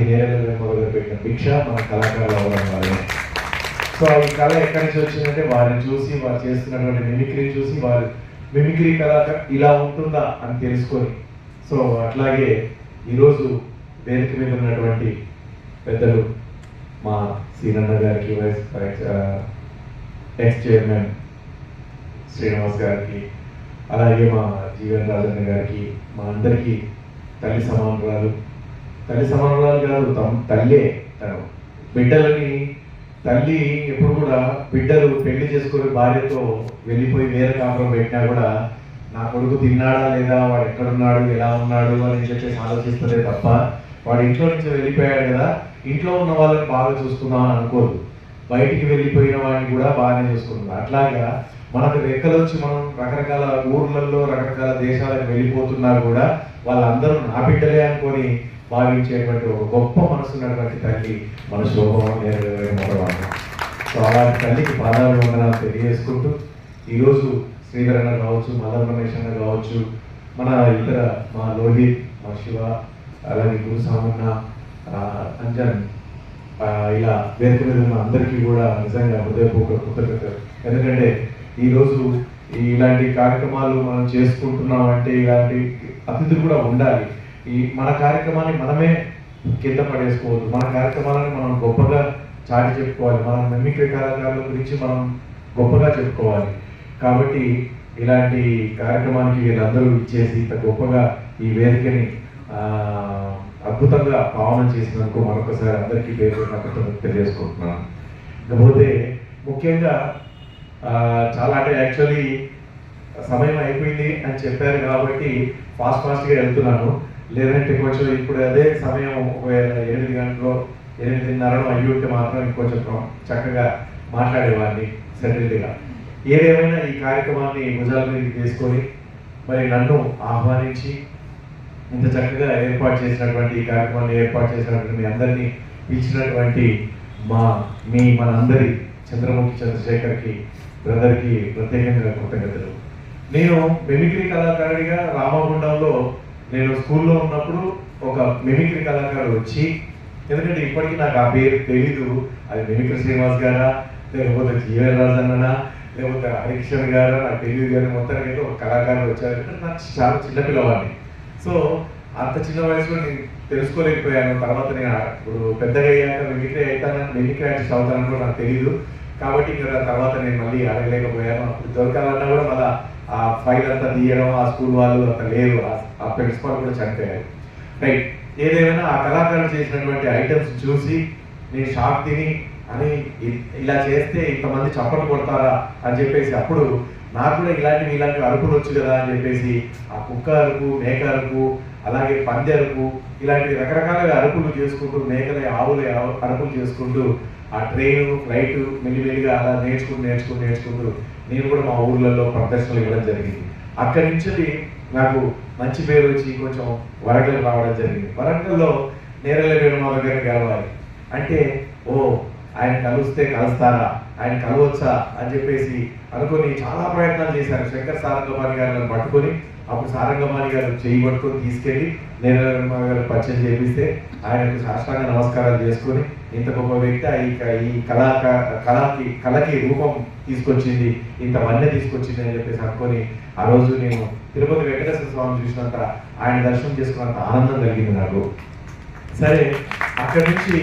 వచ్చిందంటే అది నేరల మొదలు పెట్టిన భిక్ష మన కళాకారులు అవ్వడం వల్లనే. సో ఈ కళ ఎక్కడి నుంచి వచ్చిందంటే వారిని చూసి వారు చేస్తున్నటువంటి మిమిక్రీ చూసి వారు మిమిక్రీ కళ ఇలా ఉంటుందా అని తెలుసుకొని. సో అట్లాగే ఈరోజు వేదిక మీద ఉన్నటువంటి పెద్దలు మా సీనన్న గారికి vice vice ex chairman Srinivas గారికి అలాగే మా జీవన్ రాజన్న గారికి మా అందరికీ తల్లి సమానురాలు తల్లి సమానాలు కాదు తమ తల్లే బిడ్డలని తల్లి ఎప్పుడు కూడా బిడ్డలు పెళ్ళి చేసుకుని భార్యతో వెళ్ళిపోయి వేరే కాపురం పెట్టినా కూడా నా కొడుకు తిన్నాడా లేదా వాడు ఎక్కడున్నాడు ఎలా ఉన్నాడు అని చెప్పేసి ఆలోచిస్తుందే తప్ప వాడు ఇంట్లో నుంచి వెళ్ళిపోయాడు కదా ఇంట్లో ఉన్న వాళ్ళని బాగా చూసుకుందాం అని అనుకోదు. బయటికి వెళ్ళిపోయిన వాడిని కూడా బాగానే చూసుకుంటుంది అట్లాగా మనకు రెక్కలు వచ్చి మనం రకరకాల ఊర్లలో రకరకాల దేశాలకు వెళ్ళిపోతున్నా కూడా వాళ్ళందరూ నా బిడ్డలే అనుకొని భావించేటువంటి ఒక గొప్ప మనసు ఉన్నటువంటి తల్లి మన శోభం మొదలవాడు సో అలాంటి తల్లికి పాదాలు వందనాలు తెలియజేసుకుంటూ ఈరోజు శ్రీధర్ కావచ్చు మదర్ రమేష్ అన్న కావచ్చు మన ఇతర మా లోహిత్ మా శివ అలాగే గురు సామన్న అంజన్ ఇలా వేదిక మీద ఉన్న అందరికీ కూడా నిజంగా హృదయపూర్వక కృతజ్ఞత ఎందుకంటే ఈరోజు ఇలాంటి కార్యక్రమాలు మనం చేసుకుంటున్నాం అంటే ఇలాంటి అతిథులు కూడా ఉండాలి. ఈ మన కార్యక్రమాన్ని మనమే కింద పడేసుకోవద్దు. మన కార్యక్రమాలను మనం గొప్పగా చాటి చెప్పుకోవాలి. మన మిమిక్రీ కళాకారుల గురించి మనం గొప్పగా చెప్పుకోవాలి. కాబట్టి ఇలాంటి కార్యక్రమానికి వీళ్ళందరూ ఇచ్చేసి ఇంత గొప్పగా ఈ వేదికని అద్భుతంగా పావనం చేసినందుకు మరొకసారి అందరికీ పేరు పెట్టిన తెలియజేసుకుంటున్నాను. ఇకపోతే ముఖ్యంగా చాలా అంటే యాక్చువల్లీ సమయం అయిపోయింది అని చెప్పారు కాబట్టి ఫాస్ట్ ఫాస్ట్గా వెళ్తున్నాను. లేదంటే కొంచెం ఇప్పుడు అదే సమయం ఒకవేళ ఎనిమిది గంటలో ఎనిమిదిన్నరలో అయ్యి ఉంటే మాత్రం ఇంకొంచెం చక్కగా మాట్లాడేవాడిని సెటిల్డ్గా. ఏదేమైనా ఈ కార్యక్రమాన్ని భుజాల మీదకి తీసుకొని మరి నన్ను ఆహ్వానించి ఇంత చక్కగా ఏర్పాటు చేసినటువంటి ఈ కార్యక్రమాన్ని ఏర్పాటు చేసినటువంటి మీ అందరినీ పిలిచినటువంటి మా మీ మనందరి చంద్రముఖి చంద్రశేఖర్కి బ్రదర్కి ప్రత్యేకంగా కృతజ్ఞతలు. నేను మిమిక్రీ కళాకారుడిగా రామగుండంలో నేను స్కూల్లో ఉన్నప్పుడు ఒక మిమిక్రీ కళాకారుడు వచ్చి ఎందుకంటే ఇప్పటికీ నాకు ఆ పేరు తెలీదు. అది మిమిక్రీ శ్రీనివాస్ గారా? లేకపోతే జీవన్ రాజన్ననా లేకపోతే హరికిషన్ గారా? నాకు తెలియదు కానీ మొత్తానికి అయితే ఒక కళాకారుడు వచ్చారు. నాకు చాలా చిన్న పిల్లవాడిని. సో అంత చిన్న వయసులో నేను తెలుసుకోలేకపోయాను. తర్వాత నేను ఇప్పుడు పెద్దగా అయ్యాక మిమిక్రీ అవుతానని మిమిక్రీ ఆర్టిస్ట్ అవుతానని కూడా నాకు తెలియదు కాబట్టి ఇంకా తర్వాత నేను మళ్ళీ అడగలేకపోయాను అప్పుడు దొరకాలన్నా కూడా మళ్ళీ ఆ ఫైల్ అంతా తీయడం ఆ స్కూల్ వాళ్ళు అంత లేరు. ఆ- ప్రిన్సిపాల్ కూడా చనిపోయారు. రైట్. ఏదేమైనా ఆ కళాకారులు చేసినటువంటి ఐటమ్స్ చూసి నేను షాక్ తిని అని ఇలా చేస్తే ఇంతమంది చప్పట్లు కొడతారా? అని చెప్పేసి అప్పుడు నాకు కూడా ఇలాంటివి ఇలాంటివి అరుపులు వచ్చు కదా అని చెప్పేసి ఆ కుక్క అరుపు మేక అరుపు అలాగే పంది అరుపు ఇలాంటి రకరకాలుగా అరుపులు చేసుకుంటూ మేకల ఆవులు అరుపులు చేసుకుంటూ ఆ ట్రైన్ ఫ్లైట్ మెల్లిమెల్లిగా అలా నేర్చుకుంటూ నేర్చుకుంటూ నేర్చుకుంటూ నేను కూడా మా ఊర్లలో ప్రదర్శనలు ఇవ్వడం జరిగింది. అక్కడి నుంచి నాకు మంచి పేరు వచ్చి కొంచెం వరంగల్ రావడం జరిగింది. వరంగల్లో నేరల వేణుమాల గారిని కలవాలి. అంటే ఓ ఆయన కలుస్తే కలుస్తారా? ఆయన కలవచ్చా అని చెప్పేసి అనుకొని చాలా ప్రయత్నాలు చేశారు. శంకర్ సారంగమాని గారు పట్టుకొని అప్పుడు సారంగమాని గారు చేయి పట్టుకొని తీసుకెళ్ళి నేరల గారు పరిచయం చేపిస్తే ఆయనకు సాష్టాంగ నమస్కారాలు చేసుకొని ఇంత గొప్ప వ్యక్తి ఆ ఈ ఈ కళాక కళకి కళకి రూపం తీసుకొచ్చింది ఇంత మన్య తీసుకొచ్చింది అని చెప్పేసి అనుకొని ఆ రోజు నేను తిరుపతి వెంకటేశ్వర స్వామి చూసినంత ఆయన దర్శనం చేసుకున్నంత ఆనందం కలిగింది నాకు. సరే అక్కడి నుంచి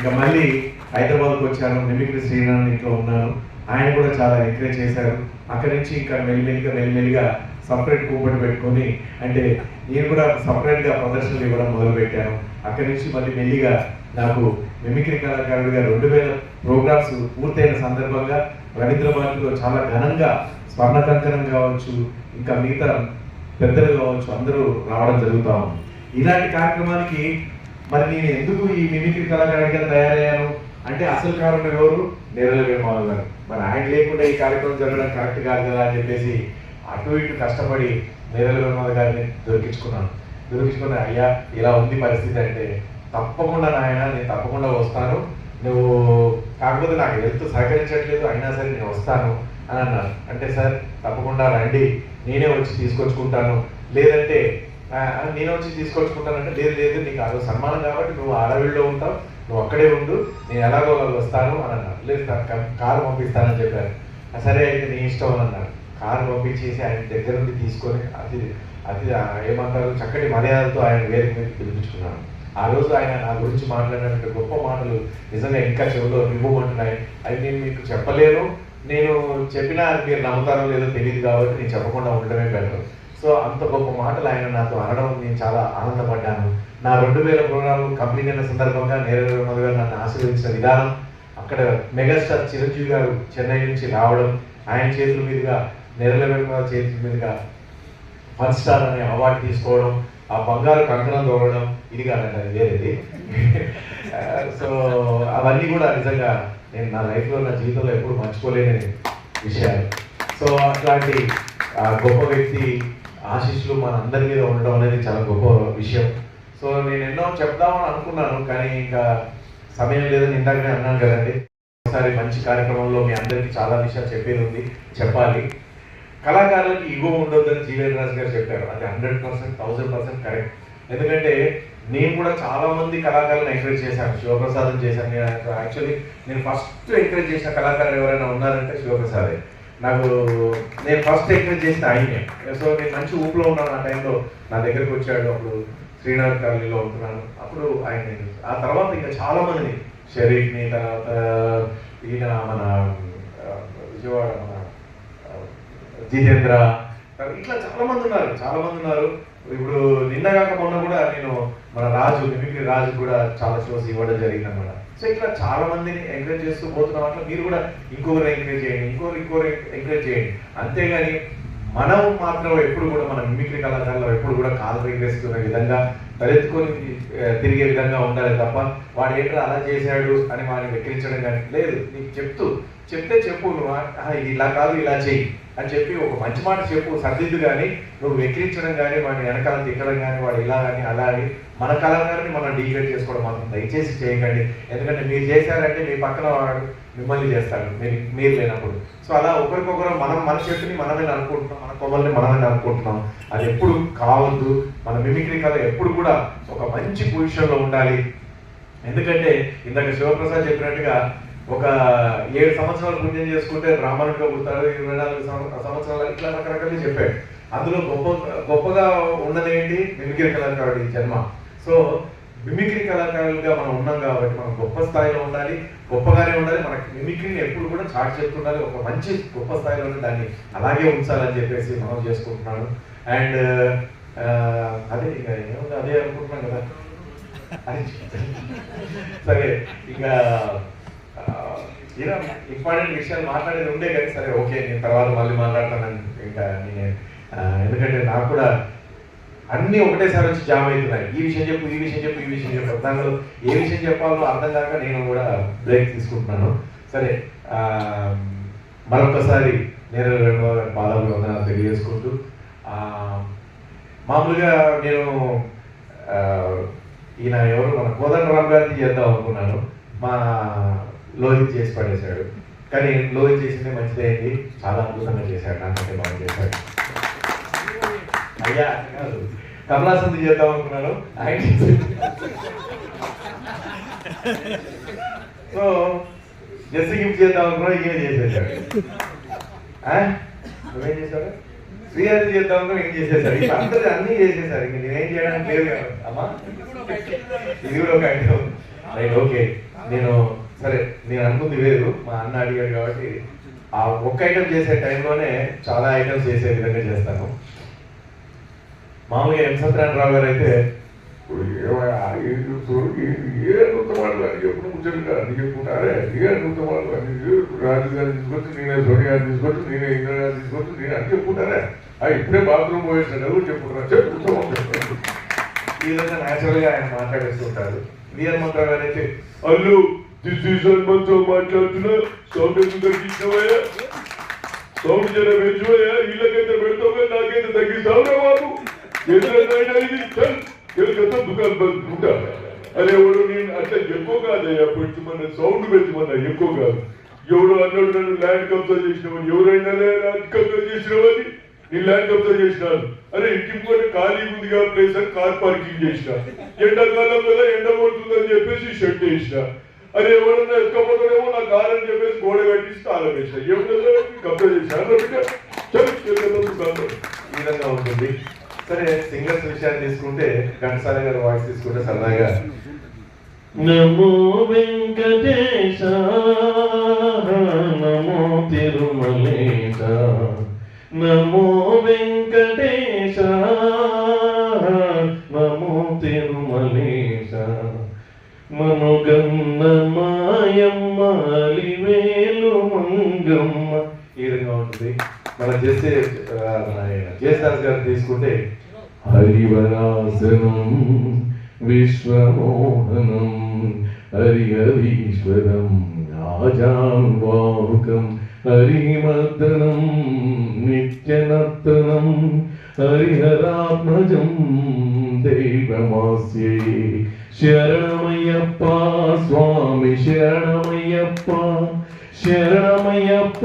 ఇంకా మళ్ళీ హైదరాబాద్కి వచ్చాను మిమిక్రీ శ్రీనారాయణ ఇంట్లో ఉన్నాను. ఆయన కూడా చాలా ఎంకరేజ్ చేశారు. అక్కడి నుంచి ఇంకా మెల్లిమెల్లిగా మెల్లిమెల్లిగా సపరేట్ కూపటి పెట్టుకొని అంటే నేను కూడా సపరేట్గా ప్రదర్శనలు ఇవ్వడం మొదలుపెట్టాను. అక్కడి నుంచి మళ్ళీ మెల్లిగా నాకు మిమిక్రీ కళాకారుడిగా రెండు వేల ప్రోగ్రామ్స్ పూర్తయిన సందర్భంగా రవీంద్రభారతిలో చాలా ఘనంగా స్వర్ణ కంకణం కావచ్చు ఇంకా మిగతా పెద్దలు కావచ్చు అందరూ రావడం జరుగుతూ ఉంది. ఇలాంటి కార్యక్రమానికి మరి నేను ఎందుకు ఈ మిమిక్రీ కళాకారుడిగా తయారయ్యాను? అంటే అసలు కారణం ఎవరు? నేరల వేణుమాధవ్ గారు. మరి ఆయన లేకుండా ఈ కార్యక్రమం జరగడం కరెక్ట్ కాదు కదా అని చెప్పేసి అటు ఇటు కష్టపడి నేరల వేణుమాధవ్ గారిని దొరికించుకున్నాను. దొరికించుకుని అయ్యా ఇలా ఉంది పరిస్థితి అంటే తప్పకుండా నాయన నేను తప్పకుండా వస్తాను. నువ్వు కాకపోతే నాకు హెల్త్ సహకరించట్లేదు అయినా సరే నేను వస్తాను అని అన్నారు. అంటే సార్ తప్పకుండా రండి. నేనే వచ్చి తీసుకొచ్చుకుంటాను. లేదంటే నేను వచ్చి తీసుకొచ్చుకుంటానంటే లేదు లేదు నీకు అది సన్మానం కాబట్టి నువ్వు అడవిలో ఉంటావు నువ్వు అక్కడే ఉండు నేను ఎలాగో వాళ్ళు వస్తాను అని అన్నాడు లేదు కారు పంపిస్తానని చెప్పారు. సరే అయితే నీ ఇష్టం అని అన్నాడు కారు పంపించేసి ఆయన దగ్గర నుండి తీసుకొని అది అది ఏమంటారు చక్కటి మర్యాదలతో ఆయన వేరే మీద పిలిపించుకున్నాను. ఆ రోజు ఆయన నా గురించి మాట్లాడినటువంటి గొప్ప మాటలు నిజంగా ఇంకా చెవిలో నివ్వమంటున్నాయి అవి నేను మీకు చెప్పలేను. నేను చెప్పినా మీరు నమ్ముతారో లేదో తెలియదు కాబట్టి నేను చెప్పకుండా ఉండడమే బెటర్. సో అంత గొప్ప మాటలు ఆయన నాతో అనడం నేను చాలా ఆనందపడ్డాను. నా రెండు వేల ప్రోగ్రాం కంప్లీట్ అయిన సందర్భంగా నేరేడు గారు నన్ను ఆశీర్వదించిన విధానం అక్కడ మెగాస్టార్ చిరంజీవి గారు చెన్నై నుంచి రావడం ఆయన చేతుల మీదుగా నెరల చేతుల మీదుగా ఫన్ స్టార్ అనే అవార్డు తీసుకోవడం ఆ బంగారు కంకణం తోడడం ఇది కాదండి అది వేరేది. సో అవన్నీ కూడా నిజంగా నేను నా లైఫ్లో నా జీవితంలో ఎప్పుడు మర్చిపోలేని విషయాలు. సో అట్లాంటి ఆ, గొప్ప వ్యక్తి ఆశీస్సులు మన అందరి మీద ఉండడం అనేది చాలా గొప్ప విషయం. సో నేను ఎన్నో చెప్దామని అనుకున్నాను కానీ ఇంకా సమయం లేదని ఇందాకనే అన్నాను కదండి. ఒకసారి మంచి కార్యక్రమంలో మీ అందరికీ చాలా విషయాలు చెప్పేది ఉంది చెప్పాలి. కళాకారులకు ఇగో ఉండొద్దని జీవన్ రాజు గారు చెప్పారు. అది hundred percent thousand percent correct. ఎందుకంటే నేను కూడా చాలా మంది కళాకారులను ఎంకరేజ్ చేశాను శివప్రసాదం చేశాను. నేను యాక్చువల్లీ నేను ఫస్ట్ ఎంకరేజ్ చేసిన కళాకారులు ఎవరైనా ఉన్నారంటే శివప్రసాదే. నాకు నేను ఫస్ట్ ఎక్స్పీరియన్స్ చేసిన ఆయనే. సో నేను మంచి ఊపులో ఉన్నాను ఆ టైంలో. నా దగ్గరికి వచ్చాడు అప్పుడు శ్రీనాథ్ కాలనీలో ఉంటున్నాను. అప్పుడు ఆయన ఆ తర్వాత ఇంకా చాలా మందిని షరీఫ్ని తర్వాత ఈయన మన విజయవాడ మన జితేంద్ర ఇట్లా చాలా మంది ఉన్నారు చాలా మంది ఉన్నారు. ఇప్పుడు నిన్న కాక మొన్న కూడా నేను మన రాజు మిమిక్రీ రాజు కూడా చాలా షోస్ ఇవ్వడం జరిగింది అన్నమాట సో ఇట్లా చాలా మందిని ఎంకరేజ్ చేస్తూ పోతున్నాం. అట్లా మీరు కూడా ఇంకొకరు ఎంకరేజ్ చేయండి ఇంకొకరు ఇంకొకరు ఎంకరేజ్ చేయండి. అంతేగాని మనం మాత్రం ఎప్పుడు కూడా మన మిమిక్రీ కళాకారులు ఎప్పుడు కూడా కాలు ఎగరేసుకునే విధంగా తలెత్తుకొని తిరిగే విధంగా ఉండాలి తప్ప వాడు ఏంటో అలా చేశాడు అని వాడిని వెక్కిరించడం కానీ లేదు. నీకు చెప్తూ చెప్తే చెప్పు నువ్వు ఇది ఇలా కాదు ఇలా చెయ్యి. అని చెప్పి ఒక మంచి మాట చెప్పు సర్దిద్దు కానీ నువ్వు వెక్కిరించడం కానీ వాడిని వెనకాల తిట్టడం కానీ వాడు ఇలా కానీ అలా అని మన కళాకారుని మనం డిగ్రేడ్ చేసుకోవడం మాత్రం దయచేసి చేయకండి ఎందుకంటే మీరు చేశారంటే మీ పక్కన వాడు మిమ్మల్ని చేస్తాడు. మీరు మీరు లేనప్పుడు. సో అలా ఒకరికొకరు మనం మన చెట్టుని మనమే అనుకుంటున్నాం మన కొమ్మల్ని మనమే అనుకుంటున్నాం అది ఎప్పుడు కావద్దు. మన మిమిక్రీ కళ ఎప్పుడు కూడా ఒక మంచి పొజిషన్లో ఉండాలి. ఎందుకంటే ఇందాక శివప్రసాద్ చెప్పినట్టుగా ఒక ఏడు సంవత్సరాలు పుణ్యం చేసుకుంటే బ్రాహ్మణుడిగా పుడతాడు ఇరవై నాలుగు సంవత్సరాలు ఇట్లా రకరకాలు చెప్పాడు. అందులో గొప్ప గొప్పగా ఉన్నది ఏంటి? మిమిక్రీ ఈ జన్మ. సో మిమిక్రీ కళాకారులుగా మనం ఉన్నాం కాబట్టి మనం గొప్ప స్థాయిలో ఉండాలి గొప్పగానే ఉండాలి. మనకి మిమిక్రీని ఎప్పుడు కూడా చాటు చెప్తుండాలి. ఒక మంచి గొప్ప స్థాయిలో దాన్ని అలాగే ఉంచాలని చెప్పేసి మనం చేసుకుంటున్నాను. అండ్ అదే ఇక అదే అనుకుంటున్నాం కదా. సరే ఇంకా ఏదో ఇంపార్టెంట్ విషయాలు మాట్లాడేది ఉండే కానీ సరే ఓకే నేను తర్వాత మళ్ళీ మాట్లాడతానని ఇంకా నేను ఎందుకంటే నాకు కూడా అన్నీ ఒకటేసారి వచ్చి జామ్ అవుతున్నాయి. ఈ విషయం చెప్పు ఈ విషయం చెప్పు ఈ విషయం చెప్పు. దానిలో ఏ విషయం చెప్పాలో అర్థం కాక నేను కూడా బ్రేక్ తీసుకుంటున్నాను. సరే మరొకసారి నేను పాదాలు వందనాలు తెలియజేసుకుంటూ మామూలుగా నేను ఈయన ఎవరు? మన కోదండరామ్ గారిని చేద్దాం అనుకున్నాను. మా లోహిత్ చేసి పడేశాడు. కానీ లోహిత్ చేసింది మంచిదైంది చాలా అద్భుతంగా చేశాడు. నాకంటే బాగా చేశాడు. అయ్యా అట్లా కాదు కమలాసంది చేద్దాం అనుకున్నాను. ఆయన సో జెస్సీ గిఫ్ట్ చేద్దాం అనుకున్నాడు ఈయన చేసేసాడు నువ్వేం చేశాడు శ్రీహరి చేద్దాం అనుకున్నా ఏం చేసేసాడు ఇట్లా అందరూ అన్నీ చేసేసారు ఇంక నేనేం చేయడానికి లేదు కదా. అమ్మా ఇది కూడా ఒక ఐటమ్ రైట్ ఓకే. నేను సరే నేను అనుకుంది వేరు. మా అన్న అడిగాడు కాబట్టి ఆ ఒక్క ఐటమ్ చేసే టైంలోనే చాలా ఐటమ్స్ చేసే విధంగా చేస్తాను. మామూలుగా ఎం సత్యనారాయణ గారు అయితే ఏ- ఏ నృత్యమాలు అని ఎప్పుడు ముచ్చటగా అని చెప్పుకుంటారే ఏ నృత్యమాలు అని రాజు గారు తీసుకొచ్చి నేనే సోనియా గారిని తీసుకొచ్చి నేనే ఇంద్ర గారిని తీసుకొచ్చి నేను అని చెప్పుకుంటారే ఆ ఇప్పుడే బాత్రూమ్ పోయేసాడు ఎవరు చెప్పుకుంటారా? చెప్పుకుంటాం ఈ విధంగా న్యాచురల్గా ఆయన మాట్లాడేస్తుంటారు. విఎన్ మంత్ర అయితే అల్లు దిస్ ఈజ్ మాట్లాడుతున్నా సౌండ్ తగ్గించవయ్యా తగ్గించావయ్యా సౌండ్ జర పెంచువయ్యా ఇళ్ళకైతే పెడతావు నాకైతే తగ్గిస్తావురా బాబు ఎదురైనా ఇది చల్ ఎలుకతో దుకాణం బంద్ ఉంటా అదే ఎవడు నేను అట్లా ఎక్కువ కాదయ్యా పెంచమన్న సౌండ్ పెంచమన్నా ఎక్కువ కాదు ఎవడు అన్నాడు నన్ను ల్యాండ్ కబ్జా చేసినవని ఎవరైనా ల్యాండ్ కబ్జా చేసినవని నేను ల్యాండ్ కబ్జా చేసినాను అరే ఇంటి ముందు ఖాళీ ఉందిగా ప్లేస్ అని కార్ పార్కింగ్ చేసిన ఎండాకాలం కదా ఎండ పడుతుందని చెప్పేసి షెడ్ వేసిన అరే ఎవరన్నా ఎక్కకపోతాడేమో నా కారు అని చెప్పేసి గోడ కట్టేసి తాళం వేసిన ఎవరైనా కబ్జా చేశారు ఈ విధంగా ఉంటుంది. సరే సింగర్స్ విషయాన్ని తీసుకుంటే ఘంటసాల గారి వాయిస్ తీసుకుంటే సరదాగా. నమో వెంకటేశ నమో తిరుమలేశ. నమో వెంకటేశ. మనుగన్న మాయమ్మ అలివేలు మంగమ్మ. ఈ విధంగా ఉంటుంది. మనం చేసే ఆ, గారు తీసుకుంటే హరివరాసనం విశ్వమోహనం హరిహరీశ్వరం రాజానుబాహుకం హరిమర్దనం నిత్యనర్తనం హరిహరాత్మజం దైవమాస్యే. శరణమయ్యప్ప స్వామి శరణమయ్యప్ప శరణమయ్యప్ప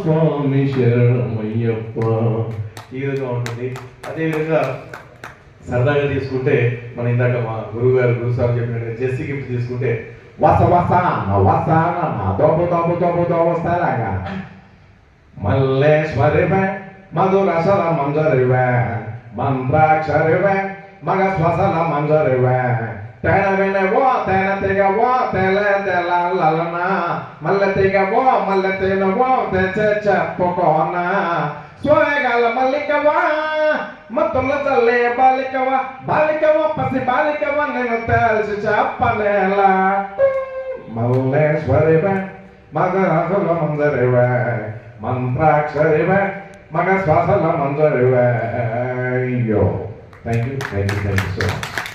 స్వామి శరణమయ్యప్ప ఈ విధంగా ఉంటుంది అదేవిధంగా సరదాగా తీసుకుంటే మన ఇందాక మా గురువు గారు గురు చెప్పినట్టు జెస్సీ గిఫ్ట్ తీసుకుంటే వస వస వస దోపు దోపు దోపు దోస్తారాగా మల్లేశ్వరివే మధురసల మంజరివే మంత్రాక్షరివే మగ స్వసల మంజరివే ತಣ ವಿನವೋ ತೆನತೆಗವೋ ತೆಲೆ ತೆಲಲನ ಮಲ್ಲತೆಗವೋ ಮಲ್ಲತೆನವೋ ತೆಚೆ ಚಪ್ಪಕೋನ ಸ್ವಯಗಲ ಮಲ್ಲಿಕವ ಮತ್ತೊಲ್ಲ ಚಲ್ಲೆ ಬಾಲಿಕವ ಬಾಲಿಕವ ಪಸಿ ಬಾಲಿಕವ ನಿನ್ನ ತೆಲ್ಸಿ ಚಪ್ಪನೆಲ ಮಲ್ಲೇಶ್ವರಿವ ಮಗಸಲ ಮಂಜರಿವ ಮಂತ್ರಾಕ್ಷರಿವ ಮಗ ಶ್ವಾಸಲ ಮಂಜರಿವ ಅಯ್ಯೋ thank you thank you thank you so much